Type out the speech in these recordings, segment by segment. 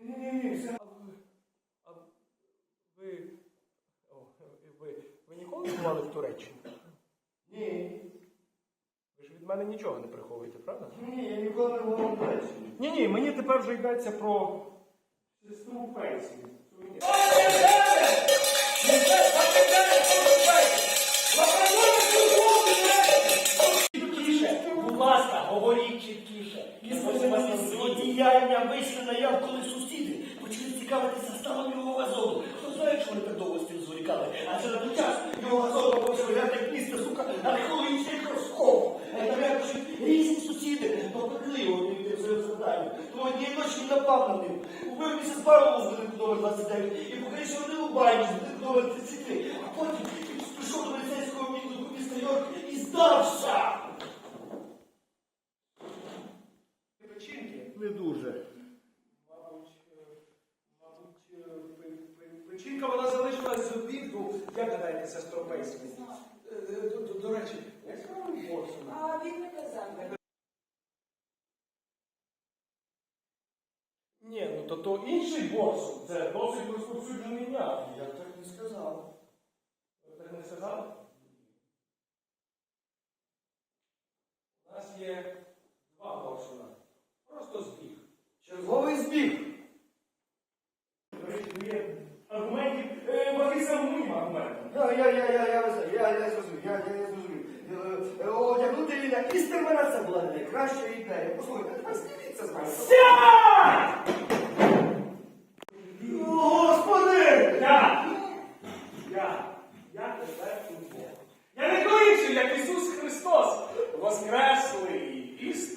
Ні, ні, ні, все. А ви, о, ви, ви ніколи не бували в Туреччині? Ні. Ви ж від мене нічого не приховуєте, правда? Ні, я ніколи не був в Туреччині. Ні, ні, мені тепер вже йдеться про сестру. Чіткіше, будь ласка, говоріть чіткіше. На злодіяння вийшли коли сусіди почали цікавитися станом його газону. Хто знає, чому вони так довго з цим зволікали? А це на час його газон почав виглядати як місто, сука, а не коли інший мікроскоп. А я так що різні сусіди попекли його від своє завдання. То однієї ночі він напав на них. Убив місяць Павлову з будинку номер 29 і покришив один у бані з будинку номер 33. А потім він прийшов до поліцейського міста Йорк і здався. Печінки. Не дуже. Мабуть, е, мабуть, е, пе- пе- печінка вона залишилась з обіду. Як гадаєте, сестро Пейсі? Е, е, До, до, до речі, як справа Босона? А він не казав. Ні, ну то то інший Борсон. Це досить розповсюджений ім'я. Я так не сказав. Ви так не сказали? У нас є два Борсона. Просто збіг. Черговий збіг. Аргументів, е, самим аргументом. Я, я, я, я, я, я, я, я зрозумів, я, я, я зрозумів. Е, е, Одягнути Ліля Істермана це була не найкраща ідея. Послухайте, тепер зніміться з мене.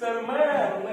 ser humano,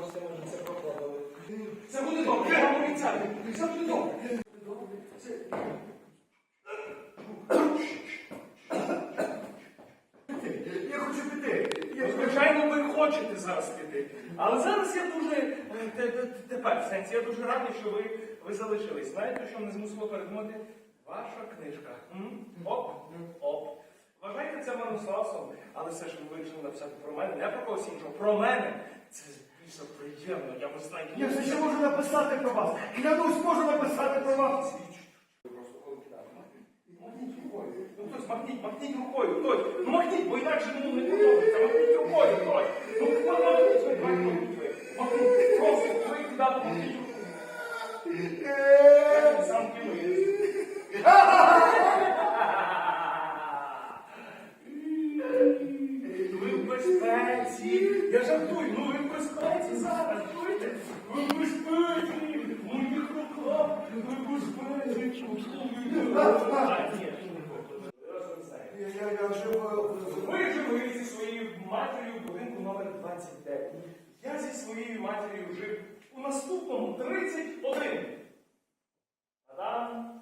так, може, це проходили. Це буде добре, я вам обіцяю. Це буде добре. Я хочу піти. Звичайно, ви хочете зараз піти. Але зараз я дуже е, те- те- тепер, в сенсі, я дуже радий, що ви, ви залишились. Знаєте, що мене змусило передумати? Ваша книжка. Оп, оп. Вважайте це манусасом, але все ж ви вирішили написати про мене, не про когось іншого, про мене. Це більше приємно. Я в останній Я все ще можу написати про вас. Клянусь, можу написати про вас. Махніть рукою. Ну хтось махніть, махніть рукою, хтось. Ну махніть, бо інакше ну, не Ви жили зі своєю матір'ю в будинку номер 29. Я зі своєю матір'ю жив у наступному 31. Адам.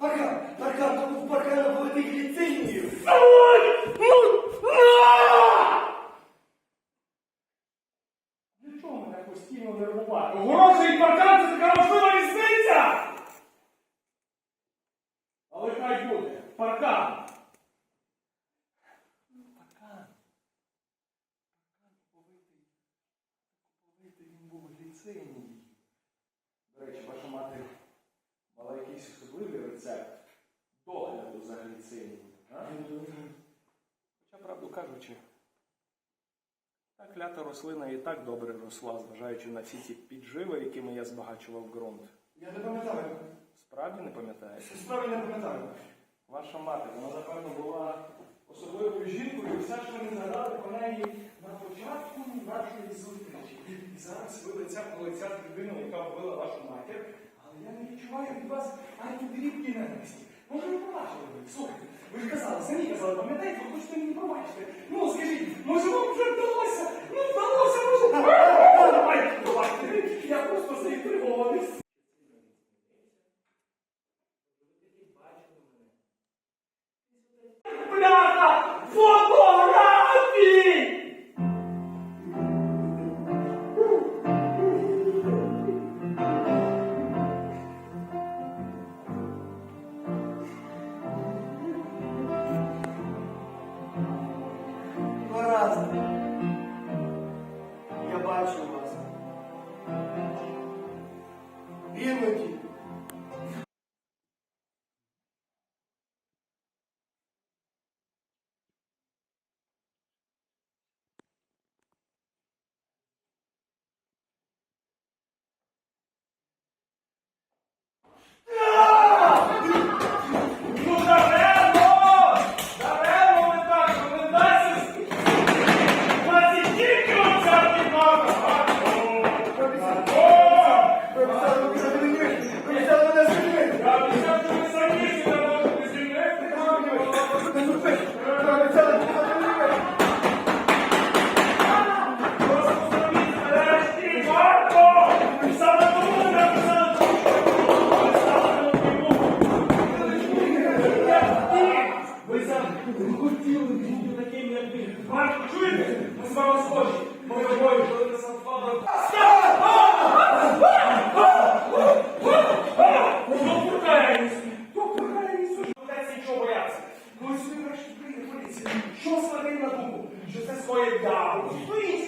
Паркан, паркан, тому в паркана поведуть ліцинію. Для чого мене постійно нервувати? Огорожа і паркан це така важлива різниця! Але хай буде. Паркан. Паркан. Паркан повитий. Повитий він гліциній. До речі, ваша мати мала якийсь особливий рецепт догляду за гліцинією. Хоча, правду кажучи, та клята рослина і так добре росла, зважаючи на всі ці підживи, якими я збагачував ґрунт. Я не пам'ятаю. Справді не пам'ятаєте? Справді не пам'ятаю. Ваша мати, вона, напевно, була особливою жінкою, і все, що ми згадали про неї на початку нашої зустрічі. І зараз ви лиця полиця лиця з яка вбила вашу матір, але я не відчуваю від вас ані дрібки ненависті. Може ви побачили ви? Слухайте, ви ж казали, самі казали, пам'ятаєте, ви хочете мені пробачити. Ну, скажіть, може вам вже вдалося? Ну, вдалося, Іноді. Ну,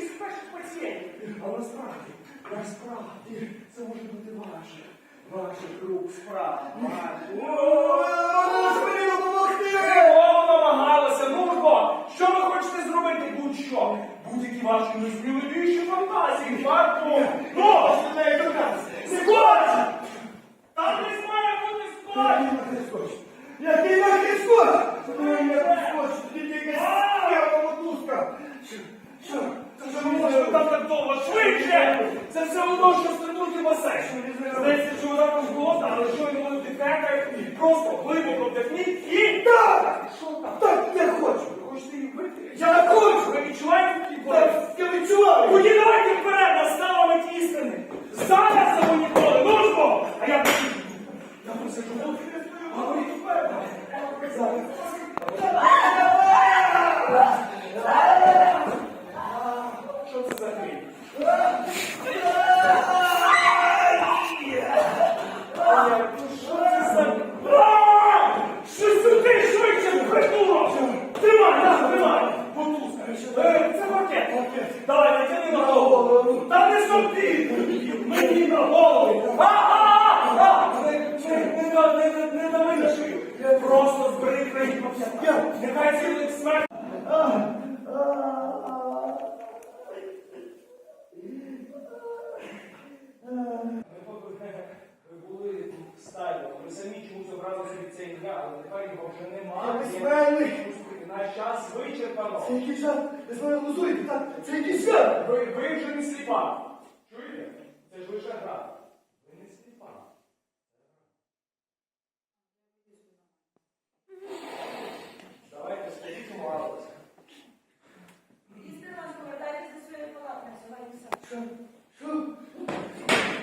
З перших пацієнтів. Але насправді, насправді, це може бути ваше. Ваших рук? Кривово намагалася, Нурко! Що ви хочете зробити? Будь-що? Будь-які ваші найсміливіші фантазії, Марко! Ну! Секунд! Там не має бути скотч! Який нахід скотч? Який скотч? Тільки якась мотузка. Це все одно, що так довго? Швидше стрибнути басейн. Здається, що вона там голодна, але що ви будете текати, просто глибоко вдихніть і... Так! Що там? Так, я хочу. Ви хочете її вийти? Я не хочу! Ви відчуваєте такі болі? Так, я відчуваю! Тоді давайте вперед, настала мить істини. Зараз або ніколи. Ну ж бо! А я Я просиджу тут. А ви вперед. Зараз. Що це за хрінь? Ай, ну Що це за... А! Що сюди швидше, придурок! Тримай, на, тримай! Мотузка. Давай, тяни на голову. Та не собі! Мені на голову! А-а-а! Не- на шию. Просто збери крихітно. Нехай цілих смерть. Ви були стайно, ви самі чомусь обрали собі це ім'я, але тепер його вже Я немає. Наш час вичерпано. Ви з мене глузуєте, так? Це якийсь час! Ви, ви вже не сліпа. Чуєте? Це ж лише гра. Ви не сліпа. Давайте скажіть умовилися. Міністр вас повертайтесь до своєї палати на сьогодні сам. Що? Що?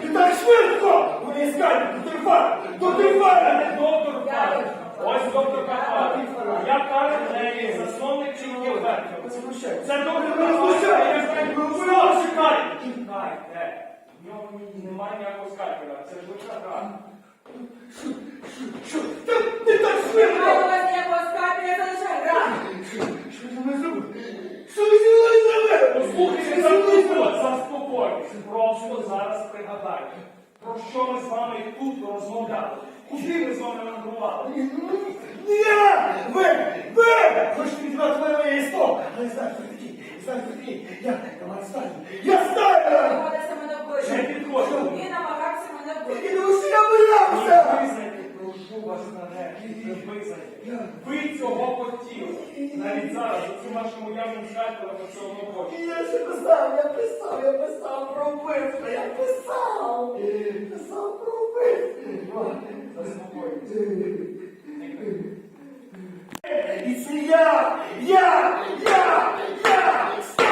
Ти так швидко! Скажуть, до телефона! До телефона! Доктор Павлович. Ось доктор Павлович. Я Карл Леві, засновник Чінків Верхів. Це. Це доктор знущаєте. чекайте. Чекайте. В нього немає ніякого скальпеля. Це ж лише гра. Що? Та не так Немає у вас ніякого скарбу, я залишаю гра. Що ти мене зробив? Що ви мною зробили? Послухайте, Що ви зробили? заспокойтесь, заспокойтесь. Просто зараз пригадайте, про що ми з вами тут розмовляли. Куди ми з вами мандрували? Ні! Ви! Ви! Хочете відбрати мене моє істо! Але знаю, хто такі! Знаю, хто такі! Я, я маю стаю! Я стаю! Намагався мене Не вбити. підходьте. Він намагався мене вбити. тому, усі я Ви цього хотіли. Навіть зараз, у уявним скальпелем ви цього не хочете. Я ще писав, я писав, я писав про вбивство, я писав! Писав про вбивство! Заспокойтесь. І це я! Я! Я! Я!